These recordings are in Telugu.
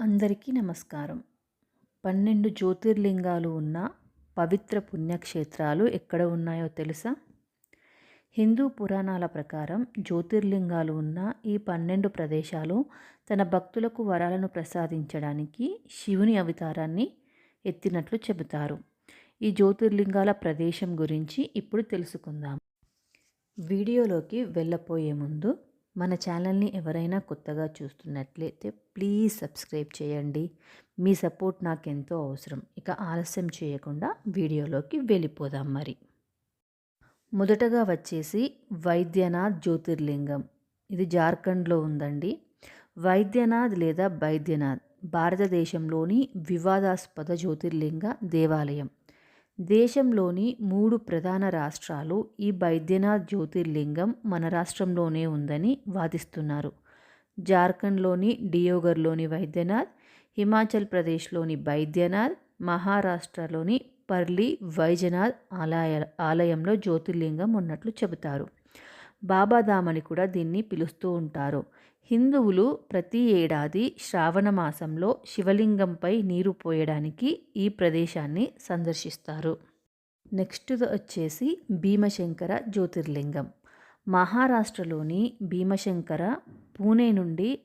అందరికీ నమస్కారం. పన్నెండు జ్యోతిర్లింగాలు ఉన్న పవిత్ర పుణ్యక్షేత్రాలు ఎక్కడ ఉన్నాయో తెలుసా? హిందూ పురాణాల ప్రకారం జ్యోతిర్లింగాలు ఉన్న ఈ పన్నెండు ప్రదేశాలు తన భక్తులకు వరాలను ప్రసాదించడానికి శివుని అవతారాన్ని ఎత్తినట్లు చెబుతారు. ఈ జ్యోతిర్లింగాల ప్రదేశం గురించి ఇప్పుడు తెలుసుకుందాం. వీడియోలోకి వెళ్ళపోయే ముందు మన ఛానల్ని ఎవరైనా కొత్తగా చూస్తున్నట్లయితే ప్లీజ్ సబ్స్క్రైబ్ చేయండి. మీ సపోర్ట్ నాకు ఎంతో అవసరం. ఇక ఆలస్యం చేయకుండా వీడియోలోకి వెళ్ళిపోదాం మరి. మొదటగా వచ్చేసి వైద్యనాథ్ జ్యోతిర్లింగం. ఇది జార్ఖండ్లో ఉందండి. వైద్యనాథ్ లేదా బైద్యనాథ్ భారతదేశంలోని వివాదాస్పద జ్యోతిర్లింగ దేవాలయం. దేశంలోని మూడు ప్రధాన రాష్ట్రాలు ఈ బైద్యనాథ్ జ్యోతిర్లింగం మన రాష్ట్రంలోనే ఉందని వాదిస్తున్నారు. జార్ఖండ్లోని డియోగర్లోని వైద్యనాథ్ హిమాచల్ ప్రదేశ్లోని బైద్యనాథ్ మహారాష్ట్రలోని పర్లి వైజనాథ్ ఆలయ ఆలయంలో జ్యోతిర్లింగం ఉన్నట్లు చెబుతారు. బాబాధామని కూడా దీన్ని పిలుస్తూ ఉంటారు. హిందువులు ప్రతి ఏడాది శ్రావణ మాసంలో శివలింగంపై నీరు పోయడానికి ఈ ప్రదేశాన్ని సందర్శిస్తారు. నెక్స్ట్ వచ్చేసి భీమశంకర జ్యోతిర్లింగం. మహారాష్ట్రలోని భీమశంకర పూణే నుండి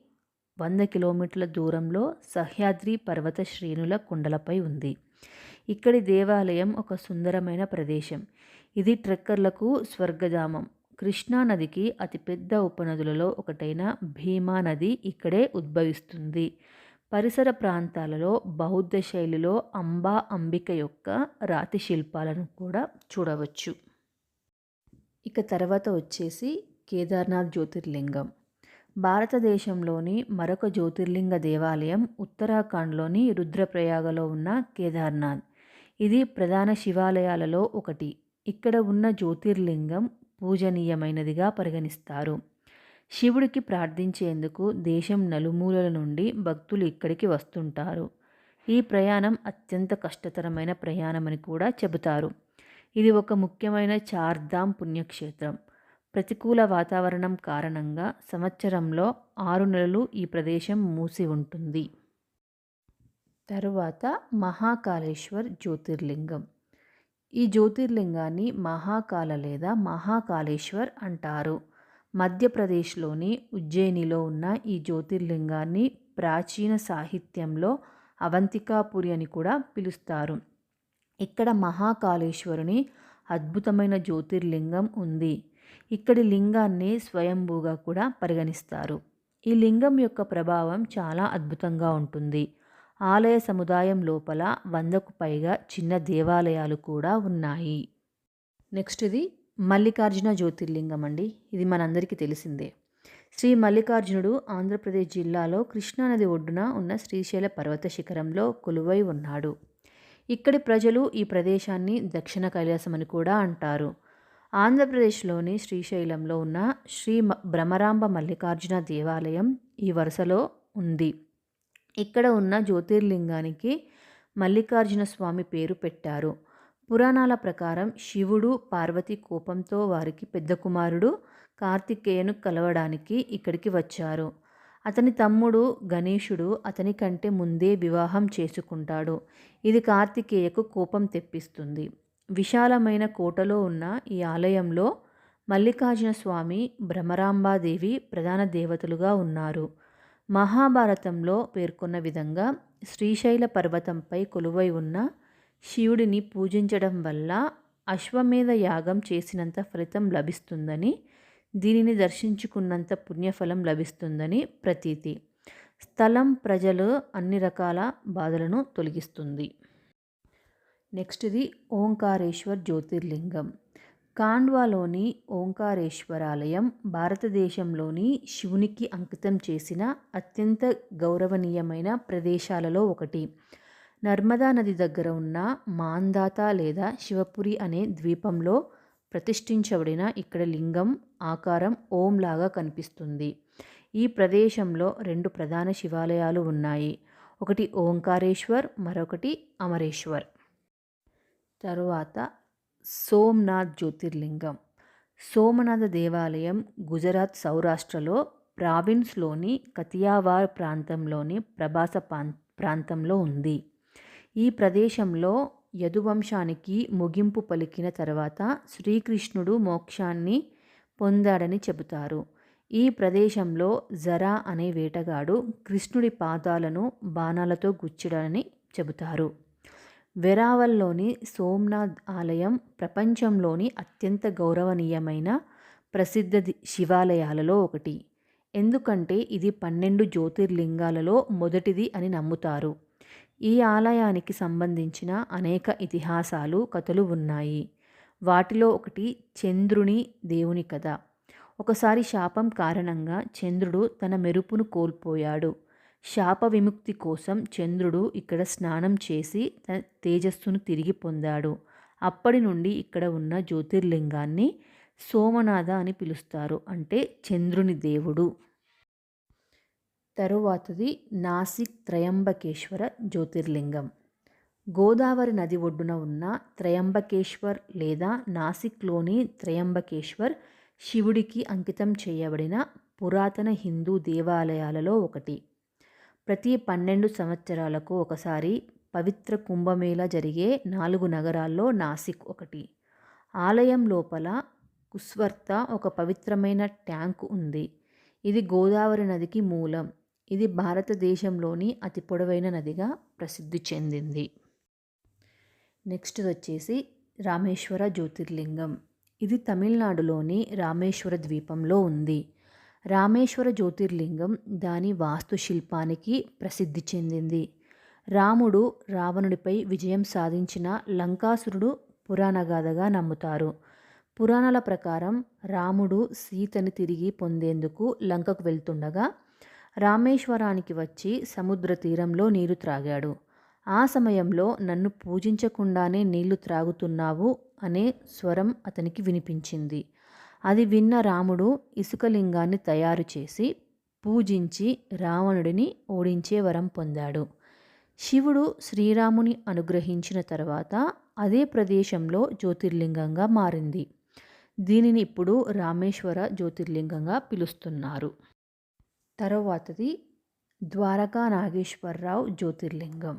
వంద కిలోమీటర్ల దూరంలో సహ్యాద్రి పర్వత శ్రేణుల కొండలపై ఉంది. ఇక్కడి దేవాలయం ఒక సుందరమైన ప్రదేశం. ఇది ట్రెక్కర్లకు స్వర్గధామం. కృష్ణానదికి అతిపెద్ద ఉపనదులలో ఒకటైన భీమా నది ఇక్కడే ఉద్భవిస్తుంది. పరిసర ప్రాంతాలలో బౌద్ధ శైలిలో అంబా అంబిక యొక్క రాతి శిల్పాలను కూడా చూడవచ్చు. ఇక తర్వాత వచ్చేసి కేదార్నాథ్ జ్యోతిర్లింగం. భారతదేశంలోని మరొక జ్యోతిర్లింగ దేవాలయం ఉత్తరాఖండ్లోని రుద్రప్రయాగలో ఉన్న కేదార్నాథ్. ఇది ప్రధాన శివాలయాలలో ఒకటి. ఇక్కడ ఉన్న జ్యోతిర్లింగం పూజనీయమైనదిగా పరిగణిస్తారు. శివుడికి ప్రార్థించేందుకు దేశం నలుమూలల నుండి భక్తులు ఇక్కడికి వస్తుంటారు. ఈ ప్రయాణం అత్యంత కష్టతరమైన ప్రయాణమని కూడా చెబుతారు. ఇది ఒక ముఖ్యమైన చార్ధామ్ పుణ్యక్షేత్రం. ప్రతికూల వాతావరణం కారణంగా సంవత్సరంలో ఆరు నెలలు ఈ ప్రదేశం మూసి ఉంటుంది. తరువాత మహాకాళేశ్వర్ జ్యోతిర్లింగం. ఈ జ్యోతిర్లింగాన్ని మహాకాల లేదా మహాకాళేశ్వర్ అంటారు. మధ్యప్రదేశ్లోని ఉజ్జయినిలో ఉన్న ఈ జ్యోతిర్లింగాన్ని ప్రాచీన సాహిత్యంలో అవంతికాపురి అని కూడా పిలుస్తారు. ఇక్కడ మహాకాళేశ్వరుని అద్భుతమైన జ్యోతిర్లింగం ఉంది. ఇక్కడి లింగాన్ని స్వయంభూగా కూడా పరిగణిస్తారు. ఈ లింగం యొక్క ప్రభావం చాలా అద్భుతంగా ఉంటుంది. ఆలయ సముదాయం లోపల వందకు పైగా చిన్న దేవాలయాలు కూడా ఉన్నాయి. నెక్స్ట్ది మల్లికార్జున జ్యోతిర్లింగం అండి. ఇది మనందరికీ తెలిసిందే. శ్రీ మల్లికార్జునుడు ఆంధ్రప్రదేశ్ జిల్లాలో కృష్ణానది ఒడ్డున ఉన్న శ్రీశైల పర్వత శిఖరంలో కొలువై ఉన్నాడు. ఇక్కడి ప్రజలు ఈ ప్రదేశాన్ని దక్షిణ కైలాసం అని కూడా అంటారు. ఆంధ్రప్రదేశ్లోని శ్రీశైలంలో ఉన్న శ్రీ భ్రమరాంబ మల్లికార్జున దేవాలయం ఈ వరుసలో ఉంది. ఇక్కడ ఉన్న జ్యోతిర్లింగానికి మల్లికార్జున స్వామి పేరు పెట్టారు. పురాణాల ప్రకారం శివుడు పార్వతి కోపంతో వారికి పెద్ద కుమారుడు కార్తికేయను కలవడానికి ఇక్కడికి వచ్చారు. అతని తమ్ముడు గణేశుడు అతని కంటే ముందే వివాహం చేసుకుంటాడు. ఇది కార్తికేయకు కోపం తెప్పిస్తుంది. విశాలమైన కోటలో ఉన్న ఈ ఆలయంలో మల్లికార్జున స్వామి భ్రమరాంబాదేవి ప్రధాన దేవతలుగా ఉన్నారు. మహాభారతంలో పేర్కొన్న విధంగా శ్రీశైల పర్వతంపై కొలువై ఉన్న శివుడిని పూజించడం వల్ల అశ్వమేధ యాగం చేసినంత ఫలితం లభిస్తుందని దీనిని దర్శించుకున్నంత పుణ్యఫలం లభిస్తుందని ప్రతీతి. స్థలం ప్రజలు అన్ని రకాల బాధలను తొలగిస్తుంది. నెక్స్ట్ది ఓంకారేశ్వర్ జ్యోతిర్లింగం. కాండ్వాలోని ఓంకారేశ్వరాలయం భారతదేశంలోని శివునికి అంకితం చేసిన అత్యంత గౌరవనీయమైన ప్రదేశాలలో ఒకటి. నర్మదా నది దగ్గర ఉన్న మాందాత లేదా శివపురి అనే ద్వీపంలో ప్రతిష్ఠించబడిన ఇక్కడ లింగం ఆకారం ఓంలాగా కనిపిస్తుంది. ఈ ప్రదేశంలో రెండు ప్రధాన శివాలయాలు ఉన్నాయి. ఒకటి ఓంకారేశ్వర్ మరొకటి అమరేశ్వర్. తరువాత సోమ్నాథ్ జ్యోతిర్లింగం. సోమనాథ దేవాలయం గుజరాత్ సౌరాష్ట్రలో ప్రావిన్స్లోని కతియావార్ ప్రాంతంలోని ప్రభాస ప్రాంతంలో ఉంది. ఈ ప్రదేశంలో యదువంశానికి ముగింపు పలికిన తర్వాత శ్రీకృష్ణుడు మోక్షాన్ని పొందాడని చెబుతారు. ఈ ప్రదేశంలో జరా అనే వేటగాడు కృష్ణుడి పాదాలను బాణాలతో గుచ్చడని చెబుతారు. వెరావల్లోని సోమ్నాథ్ ఆలయం ప్రపంచంలోని అత్యంత గౌరవనీయమైన ప్రసిద్ధ శివాలయాలలో ఒకటి. ఎందుకంటే ఇది పన్నెండు జ్యోతిర్లింగాలలో మొదటిది అని నమ్ముతారు. ఈ ఆలయానికి సంబంధించిన అనేక ఇతిహాసాలు కథలు ఉన్నాయి. వాటిలో ఒకటి చంద్రుని దేవుని కథ. ఒకసారి శాపం కారణంగా చంద్రుడు తన మెరుపును కోల్పోయాడు. శాప విముక్తి కోసం చంద్రుడు ఇక్కడ స్నానం చేసి తన తేజస్సును తిరిగి పొందాడు. అప్పటి నుండి ఇక్కడ ఉన్న జ్యోతిర్లింగాన్ని సోమనాథ అని పిలుస్తారు. అంటే చంద్రుని దేవుడు. తరువాతది నాసిక్ త్రయంబకేశ్వర జ్యోతిర్లింగం. గోదావరి నది ఒడ్డున ఉన్న త్రయంబకేశ్వర్ లేదా నాసిక్లోని త్రయంబకేశ్వర్ శివుడికి అంకితం చేయబడిన పురాతన హిందూ దేవాలయాలలో ఒకటి. ప్రతి పన్నెండు సంవత్సరాలకు ఒకసారి పవిత్ర కుంభమేళ జరిగే నాలుగు నగరాల్లో నాసిక్ ఒకటి. ఆలయం లోపల కుస్వర్త ఒక పవిత్రమైన ట్యాంక్ ఉంది. ఇది గోదావరి నదికి మూలం. ఇది భారతదేశంలోని అతి పొడవైన నదిగా ప్రసిద్ధి చెందింది. నెక్స్ట్ వచ్చేసి రామేశ్వర జ్యోతిర్లింగం. ఇది తమిళనాడులోని రామేశ్వర ద్వీపంలో ఉంది. రామేశ్వర జ్యోతిర్లింగం దాని వాస్తుశిల్పానికి ప్రసిద్ధి చెందింది. రాముడు రావణుడిపై విజయం సాధించిన లంకాసురుడు పురాణగాథగా నమ్ముతారు. పురాణాల ప్రకారం రాముడు సీతని తిరిగి పొందేందుకు లంకకు వెళ్తుండగా రామేశ్వరానికి వచ్చి సముద్ర తీరంలో నీరు త్రాగాడు. ఆ సమయంలో నన్ను పూజించకుండానే నీళ్ళు త్రాగుతున్నావు అనే స్వరం అతనికి వినిపించింది. అది విన్న రాముడు ఇసుకలింగాన్ని తయారు చేసి పూజించి రావణుడిని ఓడించే వరం పొందాడు. శివుడు శ్రీరాముని అనుగ్రహించిన తర్వాత అదే ప్రదేశంలో జ్యోతిర్లింగంగా మారింది. దీనిని ఇప్పుడు రామేశ్వర జ్యోతిర్లింగంగా పిలుస్తున్నారు. తరువాతది ద్వారకా నాగేశ్వరరావు జ్యోతిర్లింగం.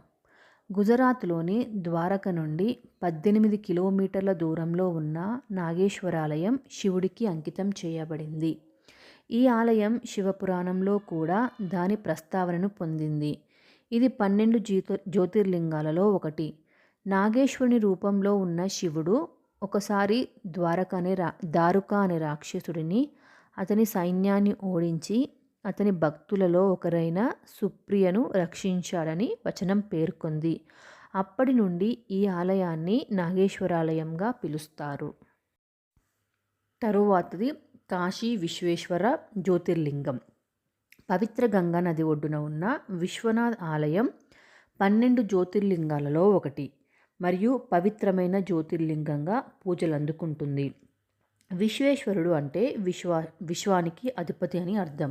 గుజరాత్లోని ద్వారక నుండి పద్దెనిమిది కిలోమీటర్ల దూరంలో ఉన్న నాగేశ్వరాలయం శివుడికి అంకితం చేయబడింది. ఈ ఆలయం శివపురాణంలో కూడా దాని ప్రస్తావనను పొందింది. ఇది పన్నెండు జ్యోతి జ్యోతిర్లింగాలలో ఒకటి. నాగేశ్వరుని రూపంలో ఉన్న శివుడు ఒకసారి ద్వారక అనే రా దారుక అనే రాక్షసుడిని అతని సైన్యాన్ని ఓడించి అతని భక్తులలో ఒకరైన సుప్రియను రక్షించాడని వచనం పేర్కొంది. అప్పటి నుండి ఈ ఆలయాన్ని నాగేశ్వరాలయంగా పిలుస్తారు. తరువాతది కాశీ విశ్వేశ్వర జ్యోతిర్లింగం. పవిత్ర గంగా నది ఒడ్డున ఉన్న విశ్వనాథ్ ఆలయం పన్నెండు జ్యోతిర్లింగాలలో ఒకటి మరియు పవిత్రమైన జ్యోతిర్లింగంగా పూజలు అందుకుంటుంది విశ్వేశ్వరుడు అంటే విశ్వా విశ్వానికి అధిపతి అని అర్థం.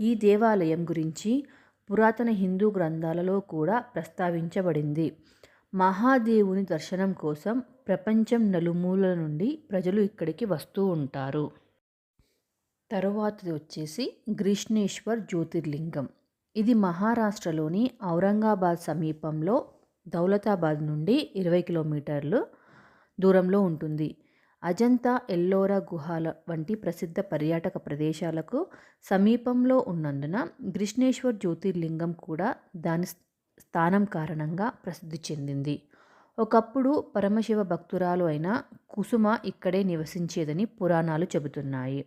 ఈ దేవాలయం గురించి పురాతన హిందూ గ్రంథాలలో కూడా ప్రస్తావించబడింది. మహాదేవుని దర్శనం కోసం ప్రపంచం నలుమూలల నుండి ప్రజలు ఇక్కడికి వస్తూ ఉంటారు. తరువాతది వచ్చేసి గ్రీష్ణేశ్వర్ జ్యోతిర్లింగం. ఇది మహారాష్ట్రలోని ఔరంగాబాద్ సమీపంలో దౌలతాబాద్ నుండి ఇరవై కిలోమీటర్లు దూరంలో ఉంటుంది. అజంతా ఎల్లోరా గుహాల వంటి ప్రసిద్ధ పర్యాటక ప్రదేశాలకు సమీపంలో ఉన్నందున గ్రిష్ణేశ్వర్ జ్యోతిర్లింగం కూడా దాని స్థానం కారణంగా ప్రసిద్ధి చెందింది. ఒకప్పుడు పరమశివ భక్తురాలు అయిన కుసుమ ఇక్కడే నివసించేదని పురాణాలు చెబుతున్నాయి.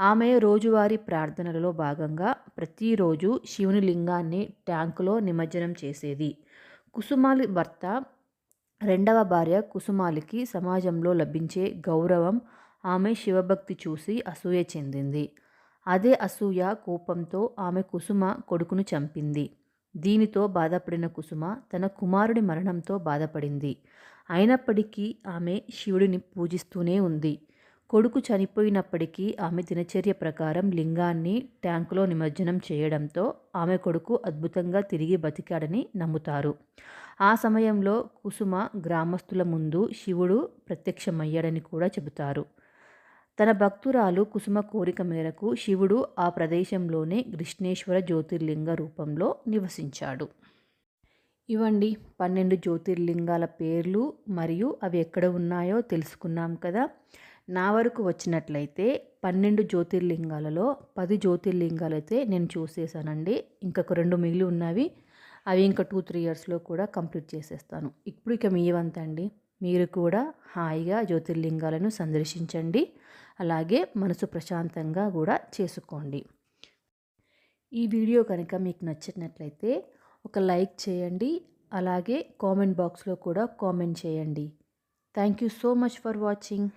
ఆమె రోజువారీ ప్రార్థనలలో భాగంగా ప్రతిరోజు శివుని లింగాన్ని ట్యాంకులో నిమజ్జనం చేసేది. కుసుమాలి భర్త రెండవ భార్య కుసుమాలికి సమాజంలో లభించే గౌరవం ఆమె శివభక్తి చూసి అసూయ చెందింది. అదే అసూయ కోపంతో ఆమె కుసుమ కొడుకును చంపింది. దీనితో బాధపడిన కుసుమ తన కుమారుడి మరణంతో బాధపడింది. అయినప్పటికీ ఆమె శివుడిని పూజిస్తూనే ఉంది. కొడుకు చనిపోయినప్పటికీ ఆమె దినచర్య ప్రకారం లింగాన్ని ట్యాంకులో నిమజ్జనం చేయడంతో ఆమె కొడుకు అద్భుతంగా తిరిగి బతికాడని నమ్ముతారు. ఆ సమయంలో కుసుమ గ్రామస్తుల ముందు శివుడు ప్రత్యక్షమయ్యాడని కూడా చెబుతారు. తన భక్తురాలు కుసుమ కోరిక మేరకు శివుడు ఆ ప్రదేశంలోనే కృష్ణేశ్వర జ్యోతిర్లింగ రూపంలో నివసించాడు. ఇవండి పన్నెండు జ్యోతిర్లింగాల పేర్లు మరియు అవి ఎక్కడ ఉన్నాయో తెలుసుకున్నాం కదా. నా వరకు వచ్చినట్లయితే పన్నెండు జ్యోతిర్లింగాలలో పది జ్యోతిర్లింగాలైతే నేను చూసేసానండి ఇంకొక రెండు మిగిలి ఉన్నవి అవి ఇంకా టూ త్రీ ఇయర్స్లో కూడా కంప్లీట్ చేసేస్తాను. ఇప్పుడు ఇక మీ వంత అండి. మీరు కూడా హాయిగా జ్యోతిర్లింగాలను సందర్శించండి. అలాగే మనసు ప్రశాంతంగా కూడా చేసుకోండి. ఈ వీడియో కనుక మీకు నచ్చినట్లయితే ఒక లైక్ చేయండి. అలాగే కామెంట్ బాక్స్లో కూడా కామెంట్ చేయండి. Thank you so much for watching.